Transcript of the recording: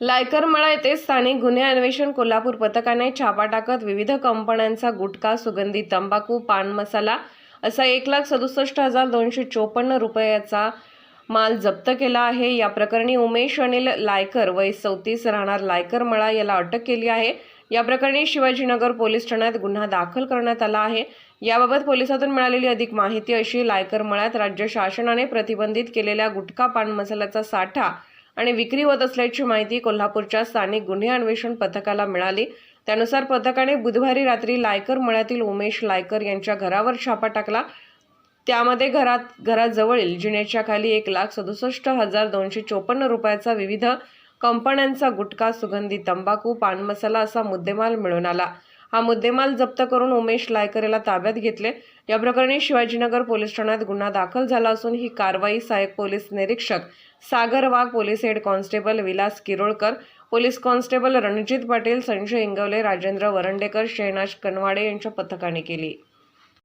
लायकरमळा येथे स्थानिक गुन्हे अन्वेषण कोल्हापूर पथकाने छापा टाकत विविध कंपन्यांचा गुटखा सुगंधी तंबाखू पान मसाला असा एक लाख सदुसष्ट हजार दोनशे चोपन्न रुपयाचा माल जप्त केला आहे. या प्रकरणी उमेश अनिल लायकर वय चौतीस राहणार लायकर मळा याला अटक केली आहे. या प्रकरणी शिवाजीनगर पोलीस ठाण्यात गुन्हा दाखल करण्यात आला आहे. याबाबत पोलिसातून मिळालेली अधिक माहिती अशी लायकर मळ्यात राज्य शासनाने प्रतिबंधित केलेल्या गुटखा पान मसाल्याचा साठा आणि विक्री होत असल्याची माहिती कोल्हापूरच्या स्थानिक गुन्हे अन्वेषण पथकाला मिळाली. त्यानुसार पथकाने बुधवारी रात्री लायकर मळ्यातील उमेश लायकर यांच्या घरावर छापा टाकला. त्यामध्ये घरात घराजवळील जिन्याच्या खाली एक लाख सदुसष्ट हजार दोनशे चोपन्न रुपयाचा विविध कंपन्यांचा गुटखा सुगंधी तंबाखू पान मसाला असा मुद्देमाल मिळून आला. हा मुद्देमाल जप्त करून उमेश लायकरेला ताब्यात घेतले. या प्रकरणी शिवाजीनगर पोलीस ठाण्यात गुन्हा दाखल झाला असून ही कारवाई सहाय्यक पोलीस निरीक्षक Sagar Wagh police head constable Vilas Kirolkar police constable Ranjit Patil Sanjay Ingawale Rajendra Varandekar Shehnaz Kanwade यांच्या पथकाने केली.